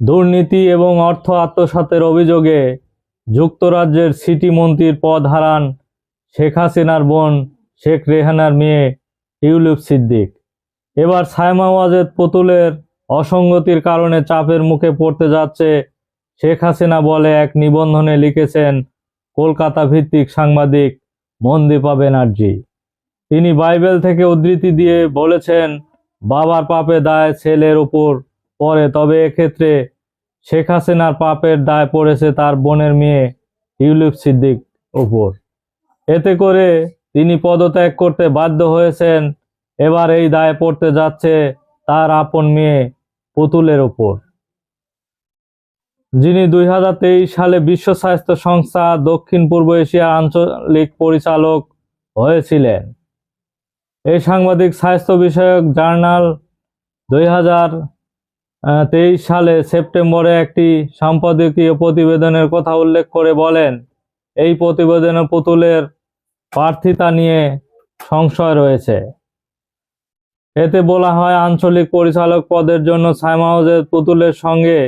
দুর্নীতি এবং অর্থ আত্মসাতের অভিযোগে যুক্তরাজ্যের সিটি মন্ত্রীর পদ হারান শেখ হাসিনার বোন শেখ রেহানার মেয়ে ইউলুপ সিদ্দিক। এবার সায়মা ওয়াজেদ পুতুলের অসঙ্গতির কারণে চাপের মুখে পড়তে যাচ্ছে শেখ হাসিনা বলে এক নিবন্ধনে লিখেছেন কলকাতা ভিত্তিক সাংবাদিক মনদীপা ব্যানার্জি তিনি বাইবেল থেকে উদ্ধৃতি দিয়ে বলেছেন, বাবার পাপে দায় ছেলের উপর পড়ে তবে এক্ষেত্রে শেখ হাসিনার পাপের দায় পড়েছে তার বোনের মেয়ে ইউলুপ সিদ্দিক উপর এতে করে তিনি পদত্যাগ করতে বাধ্য হয়েছেন। এবার এই দায় পড়তে যাচ্ছে তার আপন মেয়ে পুতুলের উপর যিনি দুই হাজার তেইশ সালে বিশ্ব স্বাস্থ্য সংস্থা দক্ষিণ পূর্ব এশিয়া আঞ্চলিক পরিচালক হয়েছিলেন। এই সাংবাদিক স্বাস্থ্য বিষয়ক জার্নাল দুই হাজার তেইশ সালে সেপ্টেম্বরে একটি সাম্পাদকীয় প্রতিবেদনের কথা উল্লেখ করে বলেন, এই প্রতিবেদনে পুতুলের প্রার্থিতা নিয়ে সংশয় রয়েছে। এতে বলা হয়, আঞ্চলিক পরিচালক পদের জন্য সাইমাউজের পুতুলের সঙ্গে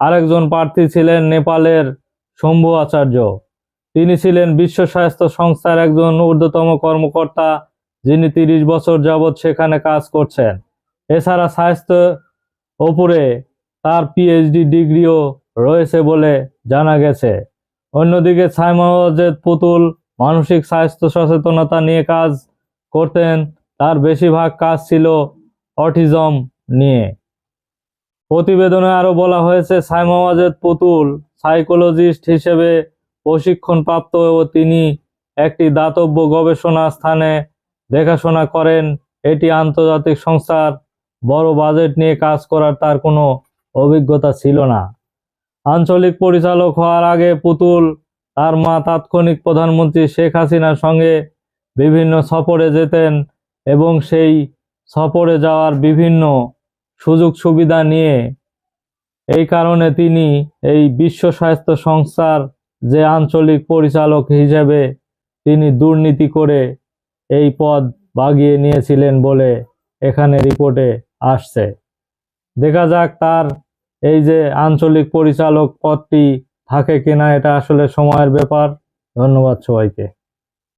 আরেকজন প্রার্থী ছিলেন নেপালের শম্ভু আচার্য। তিনি ছিলেন বিশ্ব স্বাস্থ্য সংস্থার একজন ঊর্ধ্বতম কর্মকর্তা, যিনি তিরিশ বছর যাবৎ সেখানে কাজ করছেন। এছাড়া স্বাস্থ্য ওপরে তার পিএইচডি ডিগ্রিও রয়েছে বলে জানা গেছে। অন্যদিকে সাইমাওয়াজেদ পুতুল মানসিক স্বাস্থ্য সচেতনতা নিয়ে কাজ করতেন, তার বেশিরভাগ কাজ ছিল অটিজম নিয়ে। প্রতিবেদনে আরও বলা হয়েছে সাইমাওয়াজেদ পুতুল সাইকোলজিস্ট হিসেবে প্রশিক্ষণপ্রাপ্ত ও তিনি একটি দাতব্য গবেষণা স্থানে দেখাশোনা করেন। এটি আন্তর্জাতিক সংস্থার বড় বাজেট নিয়ে কাজ করার তার কোনো অভিজ্ঞতা ছিল না। আঞ্চলিক পরিচালক হওয়ার আগে পুতুল, তার মা তাৎক্ষণিক প্রধানমন্ত্রী শেখ হাসিনার সঙ্গে বিভিন্ন সফরে যেতেন এবং সেই সফরে যাওয়ার বিভিন্ন সুযোগ সুবিধা নিয়ে এই কারণে তিনি এই বিশ্ব স্বাস্থ্য সংস্থার যে আঞ্চলিক পরিচালক হিসেবে তিনি দুর্নীতি করে এই পদ বাগিয়ে নিয়েছিলেন বলে এখানে রিপোর্টে আসছে। দেখা যাক তার এই যে আঞ্চলিক পরিচালক পদটি থাকে কিনা, এটা আসলে সময়ের ব্যাপার। ধন্যবাদ সবাইকে।